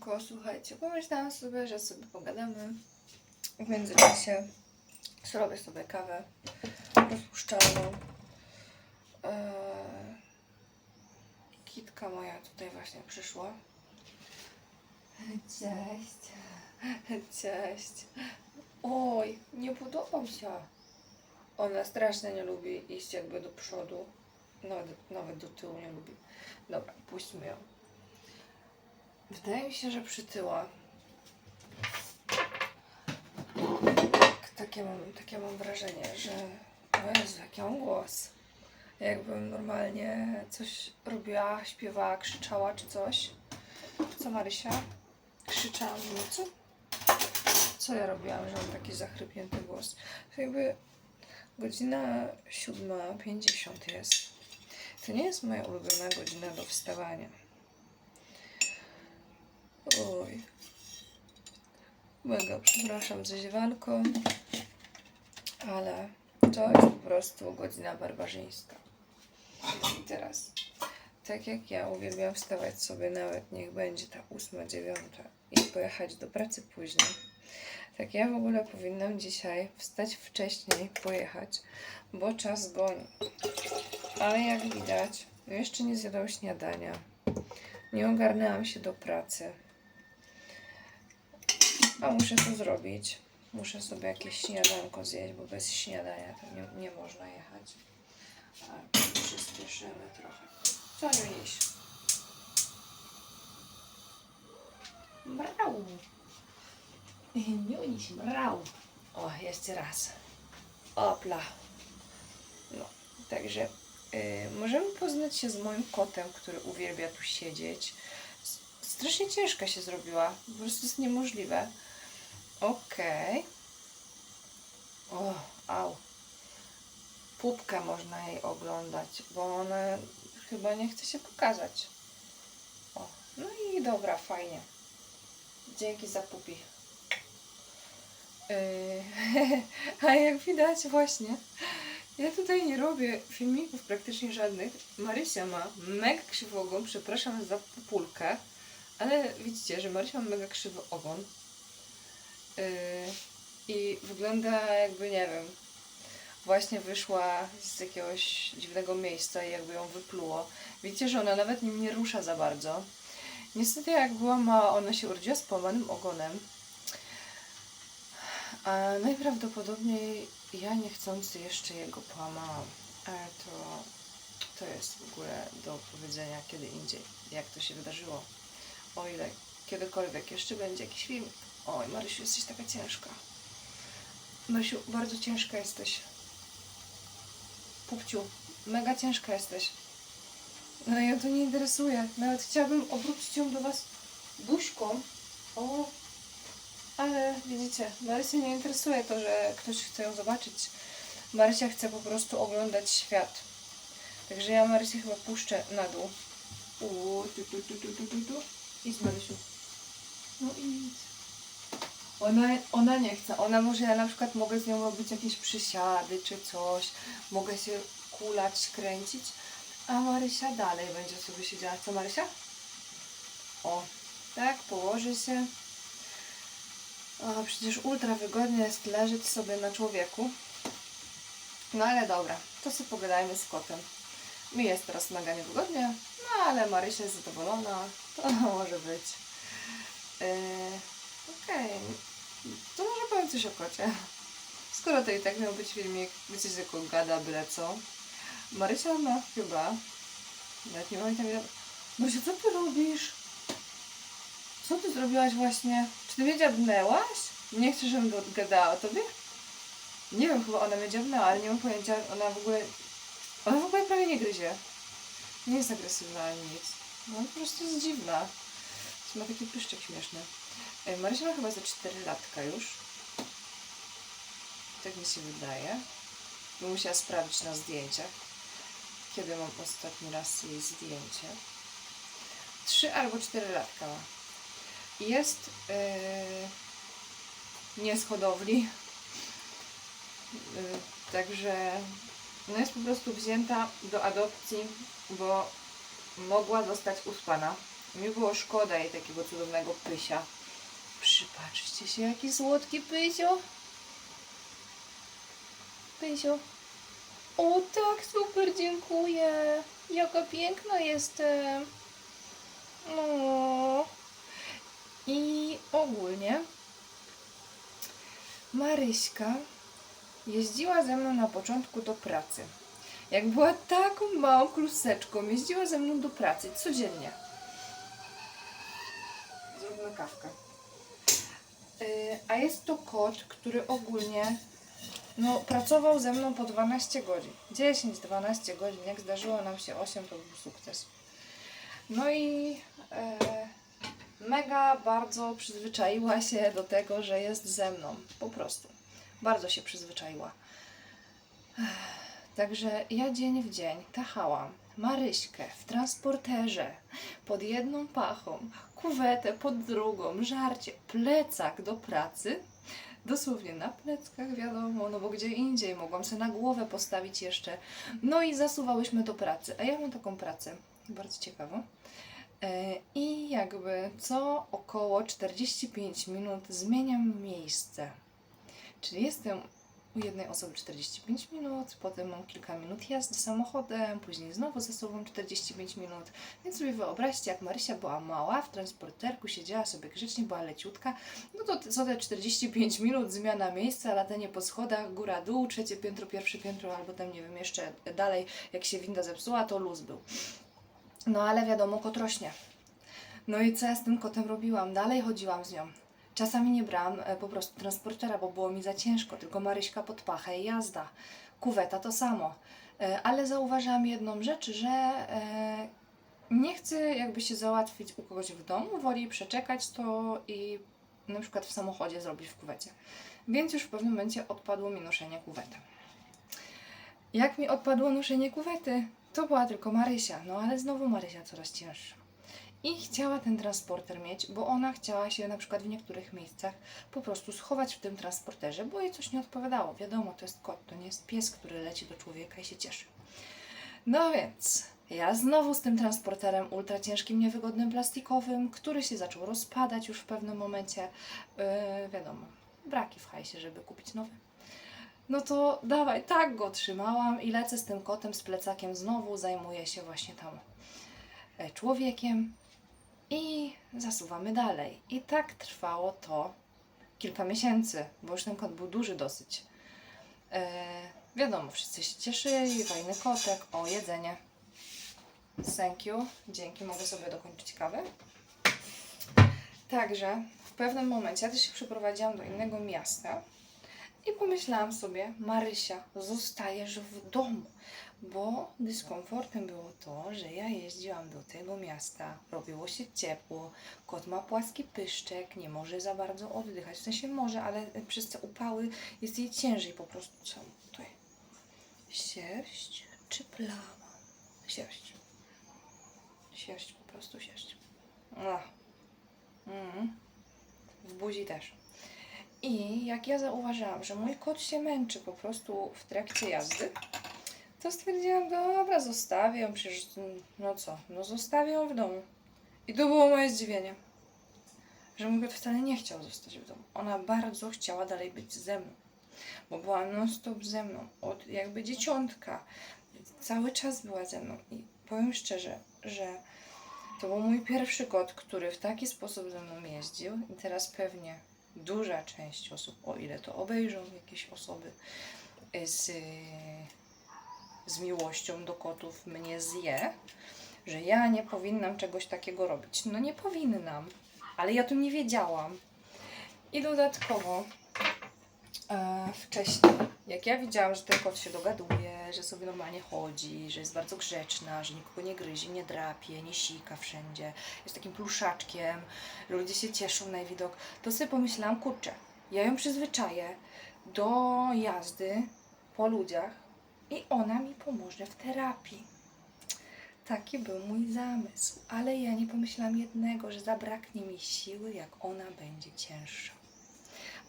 Siemanko, słuchajcie, pomyślałam sobie, że sobie pogadamy. W międzyczasie zrobię sobie kawę rozpuszczalną. Eee, kitka moja tutaj właśnie przyszła. Cześć. Cześć. Oj, nie podoba mi się. Ona strasznie nie lubi iść jakby do przodu. Nawet, nawet do tyłu nie lubi. Dobra, puśćmy ją. Wydaje mi się, że przytyła. Tak, takie, mam, takie mam wrażenie, że. O Jezu, jaki mam głos. Jakbym normalnie coś robiła, śpiewała, krzyczała czy coś. Co Marysia? Krzyczałam w nocy? Co ja robiłam, że mam taki zachrypnięty głos? To jakby godzina 7.50 jest. To nie jest moja ulubiona godzina do wstawania. Oj. Mega przepraszam za ziewanko, ale to jest po prostu godzina barbarzyńska. I teraz, tak jak ja uwielbiam wstawać sobie nawet niech będzie ta ósma, dziewiąta i pojechać do pracy później, tak ja w ogóle powinnam dzisiaj wstać wcześniej, pojechać, bo czas goni. Ale jak widać, jeszcze nie zjadłam śniadania. Nie ogarnęłam się do pracy. A muszę to zrobić. Muszę sobie jakieś śniadanko zjeść, bo bez śniadania to nie, nie można jechać. A przyspieszymy trochę. Co nie iść? Brał. Nie uniś, brał. O, jeszcze raz. Opla. No, także y, możemy poznać się z moim kotem, który uwielbia tu siedzieć. Strasznie ciężka się zrobiła. Po prostu jest niemożliwe. Okej. O, au. Pupkę można jej oglądać, bo ona chyba nie chce się pokazać. O, no i dobra, fajnie. Dzięki za pupi. Yy, a jak widać właśnie, ja tutaj nie robię filmików praktycznie żadnych. Marysia ma mega krzywy ogon, przepraszam za pupulkę, ale widzicie, że Marysia ma mega krzywy ogon. Yy, I wygląda jakby, nie wiem, właśnie wyszła z jakiegoś dziwnego miejsca i jakby ją wypluło. Widzicie, że ona nawet nim nie rusza za bardzo. Niestety jak była mała, ona się urodziła z połamanym ogonem. A najprawdopodobniej ja niechcący jeszcze jego połamałam. Ale to, to jest w ogóle do opowiedzenia kiedy indziej, jak to się wydarzyło. O ile kiedykolwiek jeszcze będzie jakiś film. Oj, Marysiu, jesteś taka ciężka. Marysiu, bardzo ciężka jesteś. Pupciu, mega ciężka jesteś. No ja to nie interesuje. Nawet chciałabym obrócić ją do was buźką. O, ale widzicie, Marysię nie interesuje to, że ktoś chce ją zobaczyć. Marysia chce po prostu oglądać świat. Także ja Marysię chyba puszczę na dół. Tu, tu, tu, tu, tu, tu, tu. Idź Marysiu. No idź. Ona, ona nie chce. Ona może ja na przykład mogę z nią robić jakieś przysiady czy coś. Mogę się kulać, kręcić. A Marysia dalej będzie sobie siedziała. Co Marysia? O, tak, położy się. O, przecież ultra wygodnie jest leżeć sobie na człowieku. No ale dobra, to sobie pogadajmy z kotem. Mi jest teraz mega niewygodnie, no ale Marysia jest zadowolona, to może być. Yy, Okej, to może powiem coś o kocie. Skoro to i tak miał być filmik, wiecie, z jaką gada byle co. Marysia ma chyba, nawet nie pamiętam ile... Marysia, co ty robisz? Co ty zrobiłaś właśnie? Czy ty mnie dziabnęłaś? Nie chcesz, żebym gadała o tobie? Nie wiem, chyba ona mnie dziabnęła, ale nie mam pojęcia, ona w ogóle... Ona w ogóle prawie nie gryzie. Nie jest agresywna ani nic. No po prostu jest dziwna. Ma taki pyszczek śmieszny. E, Marysia ma chyba za 4 latka już. Tak mi się wydaje. Bo musiała sprawdzić na zdjęciach. Kiedy mam ostatni raz jej zdjęcie. 3 albo 4 latka ma. Jest yy, nie z hodowli. Yy, także no jest po prostu wzięta do adopcji, bo mogła zostać uspana Mi było szkoda jej takiego cudownego pysia. Przypatrzcie się, jaki słodki pysio. Pysio. O tak, super, dziękuję. Jaka piękna jestem. No. I ogólnie Maryśka jeździła ze mną na początku do pracy. Jak była taką małą kluseczką, jeździła ze mną do pracy codziennie. Zróbmy kawkę. Yy, a jest to kot, który ogólnie no, pracował ze mną po 12 godzin. 10-12 godzin. Jak zdarzyło nam się 8, to był sukces. No i e, mega bardzo przyzwyczaiła się do tego, że jest ze mną. Po prostu. Bardzo się przyzwyczaiła. Także ja dzień w dzień tachałam Maryśkę w transporterze pod jedną pachą, kuwetę pod drugą, żarcie, plecak do pracy. Dosłownie na pleckach, wiadomo, no bo gdzie indziej mogłam sobie na głowę postawić jeszcze. No i zasuwałyśmy do pracy. A ja mam taką pracę, bardzo ciekawą. E, I jakby co około 45 minut zmieniam miejsce. Czyli jestem u jednej osoby 45 minut, potem mam kilka minut jazdy samochodem, później znowu za sobą 45 minut. Więc sobie wyobraźcie, jak Marysia była mała, w transporterku siedziała sobie grzecznie, była leciutka, no to co te 45 minut, zmiana miejsca, latanie po schodach, góra, dół, trzecie piętro, pierwsze piętro, albo tam nie wiem, jeszcze dalej, jak się winda zepsuła, to luz był. No ale wiadomo, kot rośnie. No i co ja z tym kotem robiłam? Dalej chodziłam z nią. Czasami nie brałam e, po prostu transportera, bo było mi za ciężko, tylko Maryśka pod pachę i jazda. Kuweta to samo. E, Ale zauważyłam jedną rzecz, że e, nie chcę jakby się załatwić u kogoś w domu, woli przeczekać to i na przykład w samochodzie zrobić w kuwecie. Więc już w pewnym momencie odpadło mi noszenie kuwety. Jak mi odpadło noszenie kuwety, to była tylko Marysia, no ale znowu Marysia coraz cięższa. I chciała ten transporter mieć, bo ona chciała się na przykład w niektórych miejscach po prostu schować w tym transporterze, bo jej coś nie odpowiadało. Wiadomo, to jest kot, to nie jest pies, który leci do człowieka i się cieszy. No więc ja znowu z tym transporterem ultra ciężkim, niewygodnym, plastikowym, który się zaczął rozpadać już w pewnym momencie. Yy, wiadomo, braki w hajsie, żeby kupić nowy. No to dawaj, tak go trzymałam i lecę z tym kotem, z plecakiem znowu, zajmuję się właśnie tam e, człowiekiem i zasuwamy dalej. I tak trwało to kilka miesięcy, bo już ten kot był duży dosyć. E, wiadomo, wszyscy się cieszyli, fajny kotek, o jedzenie. Thank you, dzięki, mogę sobie dokończyć kawę. Także w pewnym momencie ja też się przeprowadziłam do innego miasta i pomyślałam sobie, Marysia, zostajesz w domu, bo dyskomfortem było to, że ja jeździłam do tego miasta, robiło się ciepło, kot ma płaski pyszczek, nie może za bardzo oddychać, w sensie może, ale przez te upały jest jej ciężej po prostu. Co tutaj? Sierść czy plama? Sierść. Sierść, po prostu sierść. Ach. Mhm. W buzi też. I jak ja zauważyłam, że mój kot się męczy po prostu w trakcie jazdy, to stwierdziłam, dobra, zostawię ją, przecież, no co, no zostawię ją w domu. I to było moje zdziwienie, że mój kot wcale nie chciał zostać w domu. Ona bardzo chciała dalej być ze mną, bo była non-stop ze mną, od jakby dzieciątka. Cały czas była ze mną i powiem szczerze, że to był mój pierwszy kot, który w taki sposób ze mną jeździł i teraz pewnie duża część osób, o ile to obejrzą jakieś osoby z, z miłością do kotów mnie zje, że ja nie powinnam czegoś takiego robić. No nie powinnam, ale ja tu nie wiedziałam. I dodatkowo e, wcześniej, jak ja widziałam, że ten kot się dogaduje, że sobie normalnie chodzi, że jest bardzo grzeczna, że nikogo nie gryzie, nie drapie, nie sika wszędzie, jest takim pluszaczkiem, ludzie się cieszą na widok, to sobie pomyślałam, kurczę, ja ją przyzwyczaję do jazdy po ludziach i ona mi pomoże w terapii. Taki był mój zamysł, ale ja nie pomyślałam jednego, że zabraknie mi siły, jak ona będzie cięższa.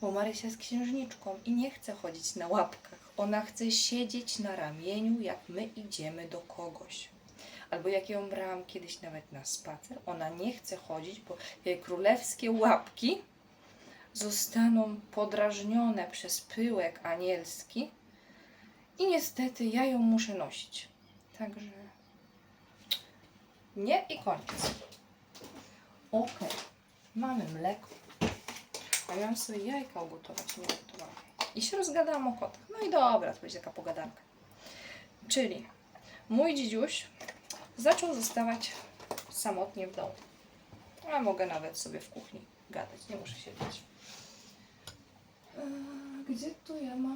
Bo Marysia jest księżniczką i nie chce chodzić na łapkach. Ona chce siedzieć na ramieniu, jak my idziemy do kogoś. albo jak ją brałam kiedyś nawet na spacer, ona nie chce chodzić, bo jej królewskie łapki zostaną podrażnione przez pyłek anielski i niestety ja ją muszę nosić. Także nie i koniec. Ok, mamy mleko. A miałam sobie jajka ugotować, nie. I się rozgadałam o kotach. No i dobra, to będzie taka pogadanka. Czyli mój dzidziuś zaczął zostawać samotnie w domu. A mogę nawet sobie w kuchni gadać, nie muszę siedzieć. Eee, Gdzie tu ja mam?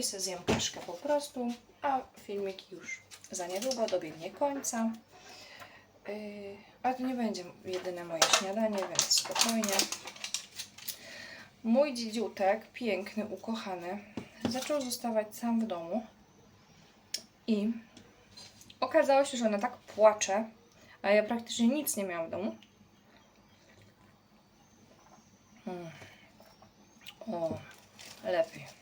I se zjem kaszkę po prostu, a filmik już za niedługo dobiegnie końca. Yy, ale to nie będzie jedyne moje śniadanie, więc spokojnie. Mój dziedziutek, piękny, ukochany, zaczął zostawać sam w domu i okazało się, że ona tak płacze, a ja praktycznie nic nie miałam w domu. Hmm. O, lepiej.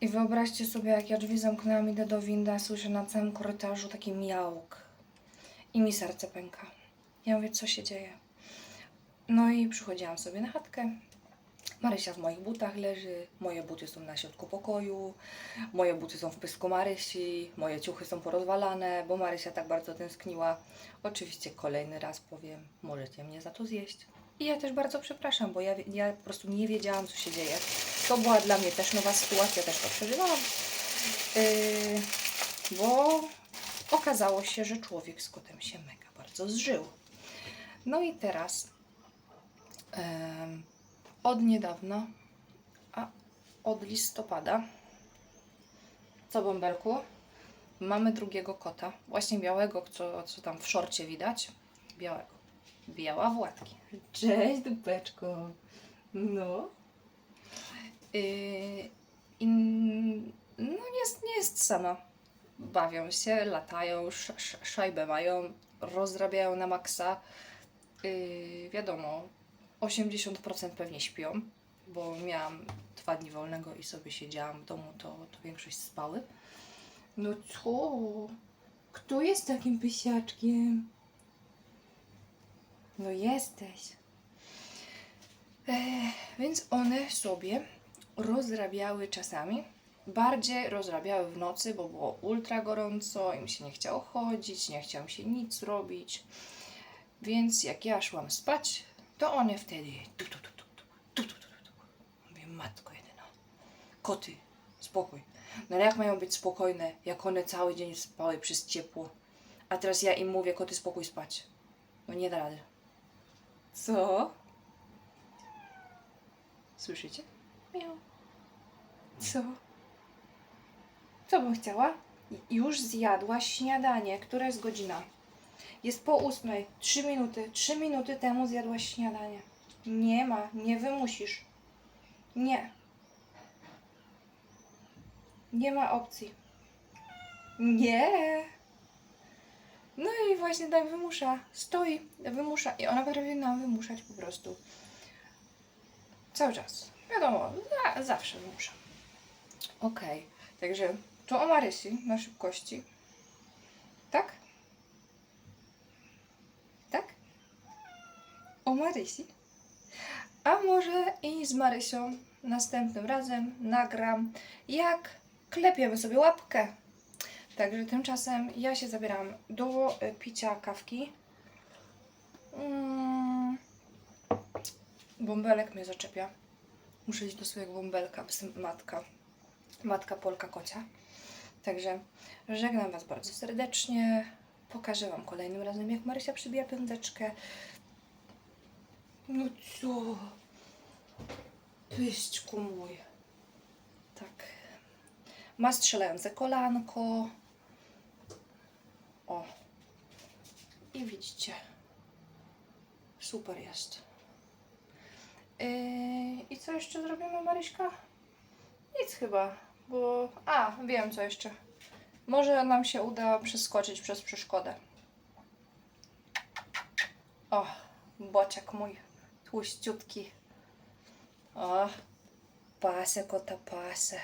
I wyobraźcie sobie, jak ja drzwi zamknęłam, idę do winda, słyszę na całym korytarzu taki miałk. I mi serce pęka. Ja mówię, co się dzieje? No i przychodziłam sobie na chatkę. Marysia w moich butach leży, moje buty są na środku pokoju, moje buty są w pysku Marysi, moje ciuchy są porozwalane, bo Marysia tak bardzo tęskniła. Oczywiście kolejny raz powiem, możecie mnie za to zjeść. I ja też bardzo przepraszam, bo ja, ja po prostu nie wiedziałam, co się dzieje. To była dla mnie też nowa sytuacja, też to przeżywałam. Yy, bo okazało się, że człowiek z kotem się mega bardzo zżył. No i teraz em, od niedawna, a od listopada, co bąbelku, mamy drugiego kota, właśnie białego, co, co tam w szorcie widać, białego. Biała Władki. Cześć, dupeczko. No. Yy, i, no jest, nie jest sama. Bawią się, latają, sz, sz, szajbę mają, rozrabiają na maksa. Yy, wiadomo, 80% pewnie śpią, bo miałam dwa dni wolnego i sobie siedziałam w domu, to, to większość spały. No co? Kto jest takim pysiaczkiem? No jesteś. E, więc one sobie rozrabiały czasami. Bardziej rozrabiały w nocy, bo było ultra gorąco, im się nie chciało chodzić, nie chciało się nic robić. Więc jak ja szłam spać, to one wtedy tu, tu, tu, tu, tu, tu, tu, tu. Mówię, matko jedyna, koty, spokój. No ale jak mają być spokojne, jak one cały dzień spały przez ciepło? A teraz ja im mówię, koty, spokój spać. No nie da rady. Co? Słyszycie? Miau. Co? Co bym chciała? Już zjadła śniadanie. Która jest godzina? Jest po ósmej. Trzy minuty. Trzy minuty temu zjadłaś śniadanie. Nie ma. Nie wymusisz. Nie. Nie ma opcji. Nie. No i właśnie tak wymusza. Stoi, wymusza. I ona prawie nam wymuszać po prostu. Cały czas. Wiadomo, za, zawsze wymusza. Okej, także to o Marysi na szybkości. Tak? Tak? O Marysi. A może i z Marysią następnym razem nagram, jak klepiemy sobie łapkę. Także tymczasem ja się zabieram do e, picia kawki. Mm. Bąbelek mnie zaczepia. Muszę iść do swojego bąbelka, bo jestem matka. Matka Polka Kocia. Także żegnam Was bardzo serdecznie. Pokażę Wam kolejnym razem, jak Marysia przybija pędeczkę. No co? Pyszczku mój. Tak. Ma strzelające kolanko. O. I widzicie. Super jest. Yy, I co jeszcze zrobimy, Maryśka? Nic chyba, bo... A, wiem co jeszcze. Może nam się uda przeskoczyć przez przeszkodę. O, bociak mój, tłuściutki. O, pasę kota, pasę.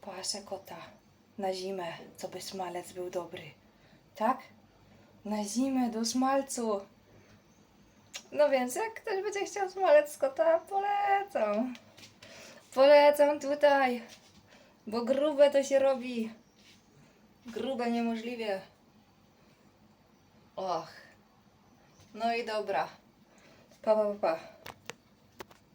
Pasę kota. na zimę, co by smalec był dobry. Tak? Na zimę do smalcu. No więc jak ktoś będzie chciał smalec z kota, polecam. Polecam tutaj, bo grube to się robi. Grube niemożliwie. Och. No i dobra. Pa, pa. pa.